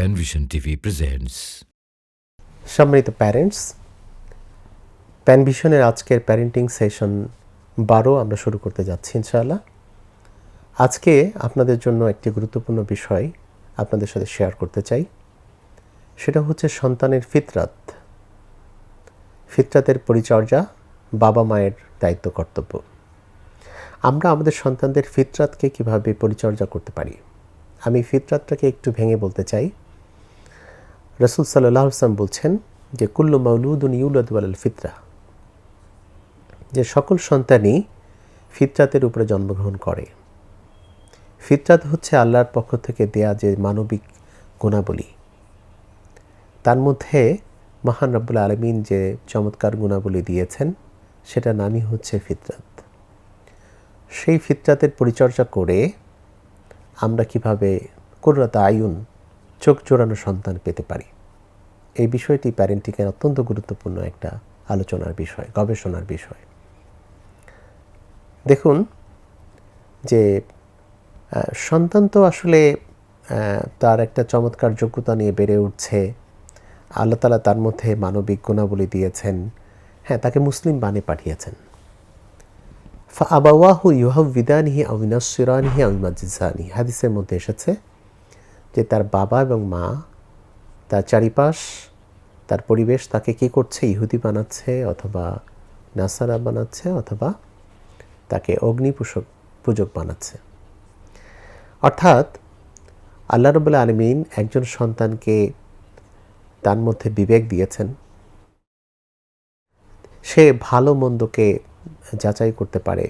Penvision TV presents. সম্মানিত parents প্যানভিশনের আজকের প্যারেন্টিং সেশন বারো আমরা শুরু করতে যাচ্ছি ইনশাআল্লাহ। আজকে আপনাদের জন্য একটি গুরুত্বপূর্ণ বিষয় আপনাদের সাথে শেয়ার করতে চাই। সেটা হচ্ছে সন্তানের ফিতরাত। ফিতরাতের পরিচর্যা বাবা মায়ের দায়িত্ব কর্তব্য। আমরা আমাদের সন্তানদের ফিতরাতকে কীভাবে পরিচর্যা করতে পারি? আমি ফিতরাতটাকে একটু ভেঙে বলতে চাই। রসুল সাল্লাহ বলছেন যে, কুল্লু মাউলুদুন ইউলাদ আল ফিতরা। যে সকল সন্তানই ফিতরাতের উপরে জন্মগ্রহণ করে। ফিতরাত হচ্ছে আল্লাহর পক্ষ থেকে দেয়া যে মানবিক গুণাবলী। তার মধ্যে মহান রব্বুল আলমিন যে চমৎকার গুণাবলী দিয়েছেন সেটা নামই হচ্ছে ফিতরাত। সেই ফিতরাতের পরিচর্যা করে আমরা কীভাবে কোররাত আয়ুন চোখ জোড়ানো সন্তান পেতে পারি। এই বিষয়টি প্যারেন্টিংয়ের অত্যন্ত গুরুত্বপূর্ণ একটা আলোচনার বিষয়, গবেষণার বিষয়। দেখুন যে সন্তান তো আসলে তার একটা চমৎকার যোগ্যতা নিয়ে বেড়ে উঠছে। আল্লাহ তালা তার মধ্যে মানবিক গুণাবলী দিয়েছেন। হ্যাঁ তাকে মুসলিম বানে পাঠিয়েছেন। ফা আবাওয়াহু ইউহাবিদানিহি আউনাসিরানিহি আউমাজিসানি হাদিসের মধ্যে এসেছে যে তার বাবা এবং মা, তার চারিপাশ, তার পরিবেশ তাকে কী করছে? ইহুদি বানাচ্ছে অথবা নাসারা বানাচ্ছে অথবা তাকে অগ্নিপূষক পূজক বানাচ্ছে। অর্থাৎ আল্লাহ রবুল্লা আলমিন একজন সন্তানকে তার মধ্যে বিবেক দিয়েছেন। সে ভালো মন্দকে যাচাই করতে পারে।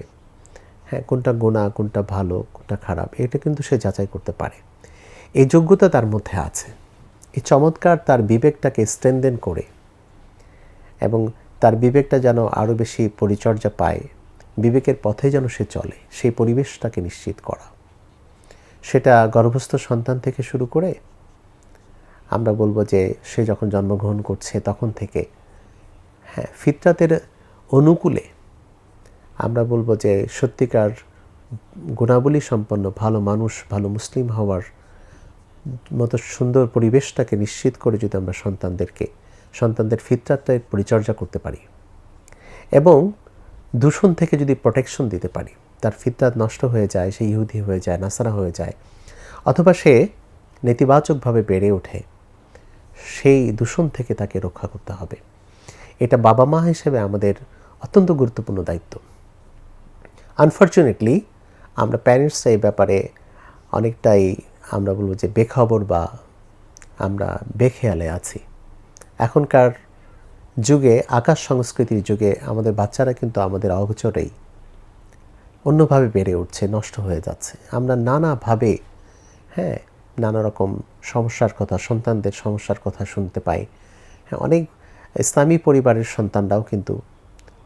হ্যাঁ কোনটা গোনা কোনটা ভালো, কোনটা খারাপ, এটা কিন্তু সে যাচাই করতে পারে। এই যোগ্যতা তার মধ্যে আছে। এই চমৎকার তার বিবেকটাকে স্ট্রেনদেন করে এবং তার বিবেকটা যেন আরও বেশি পরিচর্যা পায়, বিবেকের পথে যেন সে চলে, সেই পরিবেশটাকে নিশ্চিত করা। সেটা গর্ভস্থ সন্তান থেকে শুরু করে আমরা বলব যে সে যখন জন্মগ্রহণ করছে তখন থেকে হ্যাঁ ফিতরাতের অনুকূলে আমরা বলব যে সত্যিকার গুণাবলী সম্পন্ন ভালো মানুষ, ভালো মুসলিম হওয়ার মতো সুন্দর পরিবেশটাকে নিশ্চিত করে যদি আমরা সন্তানদেরকে, সন্তানদের ফিতরাতটা পরিচর্যা করতে পারি এবং দূষণ থেকে যদি প্রোটেকশন দিতে পারি, তার ফিতরাত নষ্ট হয়ে যায়, সে ইহুদি হয়ে যায়, নাসারা হয়ে যায়, অথবা সে নেতিবাচকভাবে বেড়ে ওঠে, সেই দূষণ থেকে তাকে রক্ষা করতে হবে। এটা বাবা মা হিসেবে আমাদের অত্যন্ত গুরুত্বপূর্ণ দায়িত্ব। আনফর্চুনেটলি আমরা প্যারেন্টস এই ব্যাপারে অনেকটাই আমরা বলব যে বেখবর বা আমরা বেখেয়ালে আছি। এখনকার যুগে, আকাশ সংস্কৃতির যুগে আমাদের বাচ্চারা কিন্তু আমাদের অগচরেই অন্যভাবে বেড়ে উঠছে, নষ্ট হয়ে যাচ্ছে। আমরা নানাভাবে হ্যাঁ নানা রকম সমস্যার কথা, সন্তানদের সমস্যার কথা শুনতে পাই। হ্যাঁ অনেক ইসলামী পরিবারের সন্তানরাও কিন্তু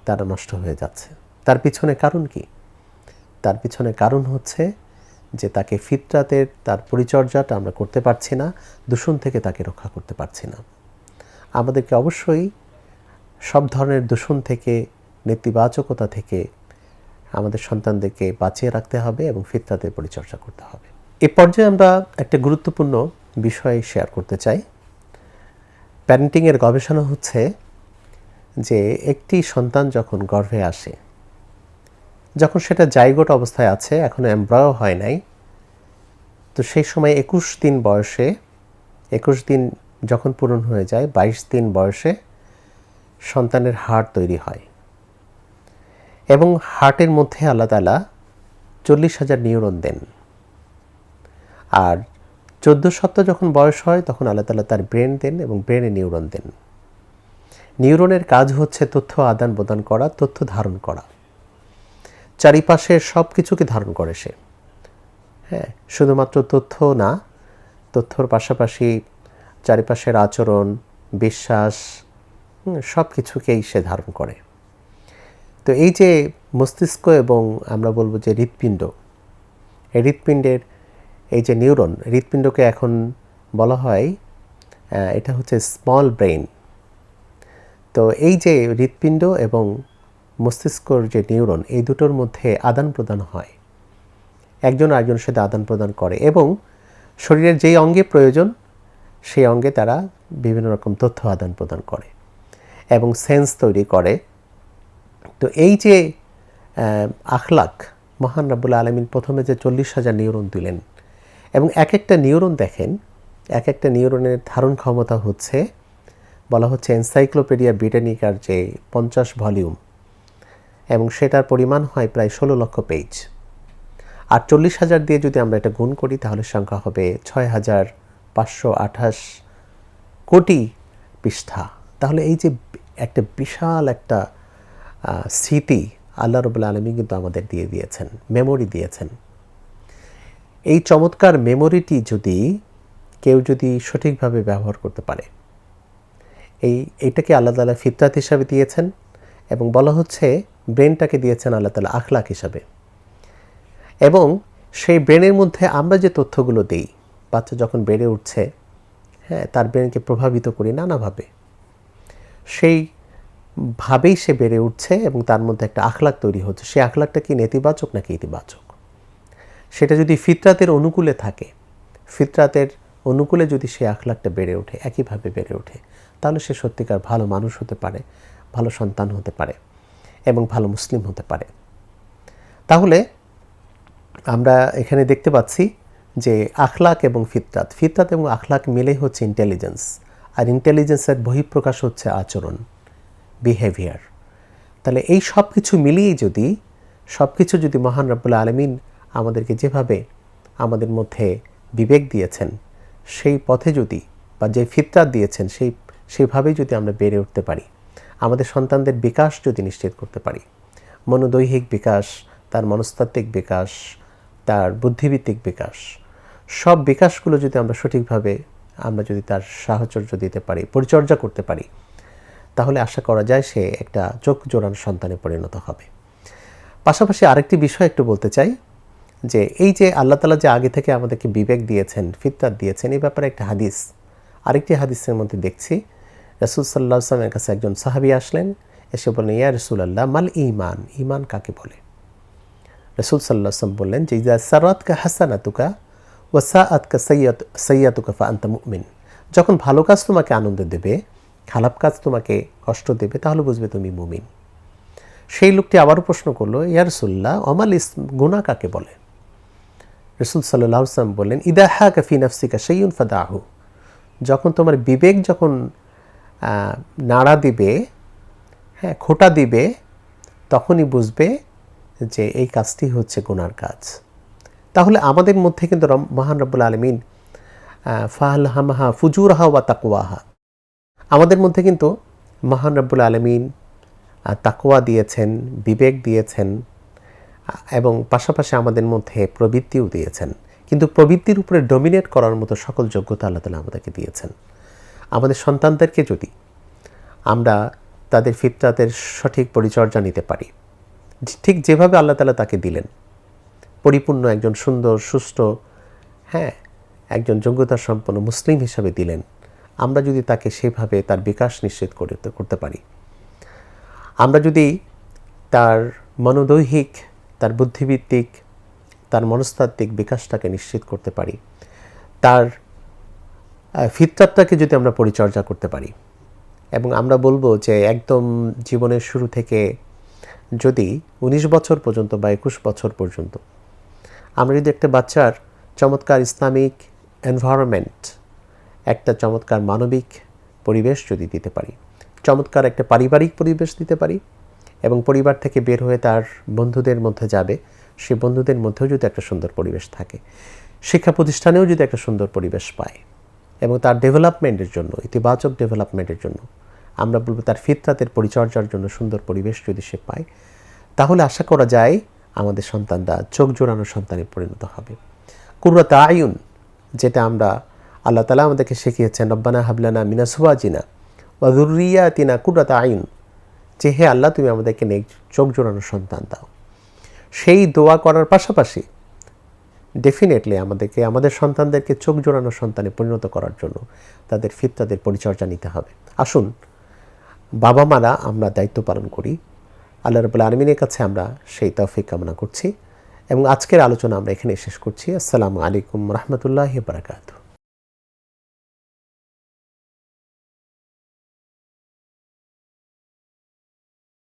তারা নষ্ট হয়ে যাচ্ছে। তার পিছনে কারণ কি? তার পিছনে কারণ হচ্ছে যে তাকে ফিতরাতের তার পরিচর্যাটা আমরা করতে পারছি না, দূষণ থেকে তাকে রক্ষা করতে পারছি না। আমাদেরকে অবশ্যই সব ধরনের দূষণ থেকে, নেতিবাচকতা থেকে আমাদের সন্তানদেরকে বাঁচিয়ে রাখতে হবে এবং ফিতরাতের পরিচর্যা করতে হবে। এ পর্যায়ে আমরা একটা গুরুত্বপূর্ণ বিষয় শেয়ার করতে চাই। প্যারেন্টিংয়ের গবেষণা হচ্ছে যে একটি সন্তান যখন গর্ভে আসে যখন সেটা জাইগোট অবস্থায় আছে এখনও এমব্রয় হয় নাই, তো সেই সময় একুশ দিন বয়সে, একুশ দিন যখন পূরণ হয়ে যায়, বাইশ দিন বয়সে সন্তানের হাড় তৈরি হয়। এবং হার্টের মধ্যে আল্লাহ তালা চল্লিশ হাজার নিউরন দেন। আর চোদ্দ সপ্তাহ যখন বয়স হয়, তখন আল্লাহ তালা তার ব্রেন দেন এবং ব্রেনে নিউরন দেন। নিউরনের কাজ হচ্ছে তথ্য আদান প্রদান করা, তথ্য ধারণ করা। চারিপাশের সব কিছুকে ধারণ করে সে। হ্যাঁ শুধুমাত্র তথ্য না, তথ্যর পাশাপাশি চারিপাশের আচরণ, বিশ্বাস সব কিছুকেই সে ধারণ করে। তো এই যে মস্তিষ্ক এবং আমরা বলব যে হৃৎপিণ্ড, এই হৃৎপিণ্ডের এই যে নিউরন, হৃৎপিণ্ডকে এখন বলা হয় এটা হচ্ছে স্মল ব্রেইন। তো এই যে হৃৎপিণ্ড এবং মস্তিষ্কর যে নিউরন, এই দুটোর মধ্যে আদান প্রদান হয়। একজন আরেকজনের সাথে আদান প্রদান করে এবং শরীরের যেই অঙ্গে প্রয়োজন, সেই অঙ্গে তারা বিভিন্ন রকম তথ্য আদান প্রদান করে এবং সেন্স তৈরি করে। তো এই যে আখলাক, মহান রাব্বুল আলমিন প্রথমে যে চল্লিশ হাজার নিউরন দিলেন এবং এক একটা নিউরন দেখেন, এক একটা নিউরনের ধারণ ক্ষমতা হচ্ছে, বলা হচ্ছে এনসাইক্লোপিডিয়া ব্রিটানিকার যে পঞ্চাশ ভলিউম। এবং সেটার পরিমাণ হয় প্রায় ষোলো লক্ষ পেজ আর চল্লিশ হাজার দিয়ে যদি আমরা এটা গুণ করি, তাহলে সংখ্যা হবে ছয় হাজার পাঁচশো আঠাশ কোটি পৃষ্ঠা। তাহলে এই যে একটা বিশাল একটা স্মৃতি আল্লাহ রবুল্লা আলমী কিন্তু আমাদের দিয়ে দিয়েছেন মেমোরি দিয়েছেন। এই চমৎকার মেমোরিটি যদি কেউ যদি সঠিকভাবে ব্যবহার করতে পারে, এই এইটাকে আল্লাহ তালা ফিতরাত হিসাবে দিয়েছেন। এবং বলা হচ্ছে, ব্রেনটাকে দিয়েছেন আল্লাহ তালা আখলাক হিসাবে। এবং সেই ব্রেনের মধ্যে আমরা যে তথ্যগুলো দিই, বাচ্চা যখন বেড়ে উঠছে হ্যাঁ তার ব্রেনকে প্রভাবিত করি নানাভাবে। সেই ভাবেই সে বেড়ে উঠছে এবং তার মধ্যে একটা আখলাক তৈরি হচ্ছে। সেই আখলাকটা কি নেতিবাচক নাকি ইতিবাচক? সেটা যদি ফিতরাতের অনুকূলে থাকে, ফিতরাতের অনুকূলে যদি সে আখলাকটা বেড়ে ওঠে, একইভাবে বেড়ে ওঠে, তাহলে সে সত্যিকার ভালো মানুষ হতে পারে। ভালো সন্তান হতে পারে এবং ভালো মুসলিম হতে পারে। তাহলে আমরা এখানে দেখতে পাচ্ছি যে আখলাক এবং ফিতরাত ফিতরাত এবং আখলাক মিলেই হচ্ছে ইন্টেলিজেন্স আর ইন্টেলিজেন্সের বহিঃপ্রকাশ হচ্ছে আচরণ বিহেভিয়ার তাহলে এই সব কিছু মিলিয়েই যদি সব কিছু যদি মহান রব্বুল্লা আলমিন আমাদেরকে যেভাবে আমাদের মধ্যে বিবেক দিয়েছেন, সেই পথে যদি বা যে ফিতরাত দিয়েছেন, সেই সেইভাবেই যদি আমরা বেড়ে উঠতে পারি। আমাদের সন্তানদের বিকাশ যদি নিশ্চিত করতে পারি। মনোদৈহিক বিকাশ, তার মনস্তাত্ত্বিক বিকাশ, তার বুদ্ধিভিত্তিক বিকাশ, সব বিকাশগুলো যদি আমরা সঠিকভাবে, আমরা যদি তার সাহচর্য দিতে পারি, পরিচর্যা করতে পারি, তাহলে আশা করা যায় সে একটা চোখ জোড়ানো সন্তানে পরিণত হবে। পাশাপাশি আরেকটি বিষয় একটু বলতে চাই, যে এই যে আল্লাহ তালা যে আগে থেকে আমাদেরকে বিবেক দিয়েছেন, ফিতরাত দিয়েছেন, এই ব্যাপারে একটা হাদিস, আরেকটি হাদিসের মধ্যে দেখছি রসুল সাল্লাহ আসলামের কাছে একজন সাহাবি আসলেন, এসে বললেন, ইয়া রসুল আল্লাহ মাল ইমান ইমান কাকে বলে? রসুল সাল্লাহ আসলাম বললেন, যে ইজা সারাতকা ও সা আতকা সৈয়াত সৈয়াতুকা ফা আন্তা মুমিন। যখন ভালো কাজ তোমাকে আনন্দ দেবে, খারাপ কাজ তোমাকে কষ্ট দেবে, তাহলে বুঝবে তুমি মুমিন। সেই লোকটি আবারও প্রশ্ন করল, ইয়া রসুল্লাহ অমাল ইস গুনা কাকে বলে? রসুল সাল্লাহ সাল্লাম বললেন ইদাহা কাফি নফসিকা সেইউন ফাদাহু। যখন তোমার বিবেক যখন নাড়া দিবে হ্যাঁ খোটা দিবে, তখনই বুঝবে যে এই কাজটি হচ্ছে গুনার কাজ। তাহলে আমাদের মধ্যে কিন্তু মহান রব্বুল আলমিন ফাহাল হামাহা ফুজুরাহা ওয়া তাকুয়াহা আমাদের মধ্যে কিন্তু মহান রব্বুল আলমিন তাকোয়া দিয়েছেন, বিবেক দিয়েছেন এবং পাশাপাশি আমাদের মধ্যে প্রবৃত্তিও দিয়েছেন। কিন্তু প্রবৃত্তির উপরে ডমিনেট করার মতো সকল যোগ্যতা আল্লাহ তালা আমাদেরকে দিয়েছেন। আমাদের সন্তানদেরকে যদি আমরা তাদের ফিতরাতের সঠিক পরিচর্যা নিতে পারি ঠিক যেভাবে আল্লাহ তালা তাকে দিলেন, পরিপূর্ণ একজন সুন্দর, সুস্থ হ্যাঁ একজন যোগ্যতা সম্পন্ন মুসলিম হিসাবে দিলেন, আমরা যদি তাকে সেভাবে তার বিকাশ নিশ্চিত করতে করতে পারি। আমরা যদি তার মনোদৈহিক, তার বুদ্ধিভিত্তিক, তার মনস্তাত্ত্বিক বিকাশটাকে নিশ্চিত করতে পারি, তার ফিতরাতটাকে যদি আমরা পরিচর্যা করতে পারি, এবং আমরা বলব যে একদম জীবনের শুরু থেকে যদি উনিশ বছর পর্যন্ত বা একুশ বছর পর্যন্ত আমরা যদি একটা বাচ্চার চমৎকার ইসলামিক এনভায়রনমেন্ট একটা চমৎকার মানবিক পরিবেশ যদি দিতে পারি, চমৎকার একটা পারিবারিক পরিবেশ দিতে পারি, এবং পরিবার থেকে বের হয়ে তার বন্ধুদের মধ্যে যাবে সেই বন্ধুদের মধ্যেও যদি একটা সুন্দর পরিবেশ থাকে, শিক্ষা প্রতিষ্ঠানেও যদি একটা সুন্দর পরিবেশ পায় এবং তার ডেভেলপমেন্টের জন্য, ইতিবাচক ডেভেলপমেন্টের জন্য, আমরা বলব তার ফিতরাতের পরিচর্যার জন্য সুন্দর পরিবেশ যদি সে পায়, তাহলে আশা করা যায় আমাদের সন্তানরা চোখ জোড়ানো সন্তানে পরিণত হবে। কুররাত আয়ুন, যেটা আমরা আল্লাহ তালা আমাদেরকে শিখিয়েছেন, রব্বানা হাবলানা মিনা সুবাজিনা ওয়াজুরিয়া তিনা কুররাত আয়ুন যে হে আল্লাহ, তুমি আমাদেরকে নেক চোখ জোড়ানো সন্তান দাও। সেই দোয়া করার পাশাপাশি ডেফিনেটলি আমাদেরকে, আমাদের সন্তানদেরকে চোখ জোড়ানো সন্তানে পরিণত করার জন্য তাদের ফিতরাদের পরিচর্যা নিতে হবে। আসুন, বাবা মারা আমরা দায়িত্ব পালন করি। আল্লাহ রবুল আলমিনের কাছে আমরা সেই তৌফিক কামনা করছি এবং আজকের আলোচনা আমরা এখানে শেষ করছি। আসসালামু আলাইকুম রহমতুল্লাহ বারাকাতু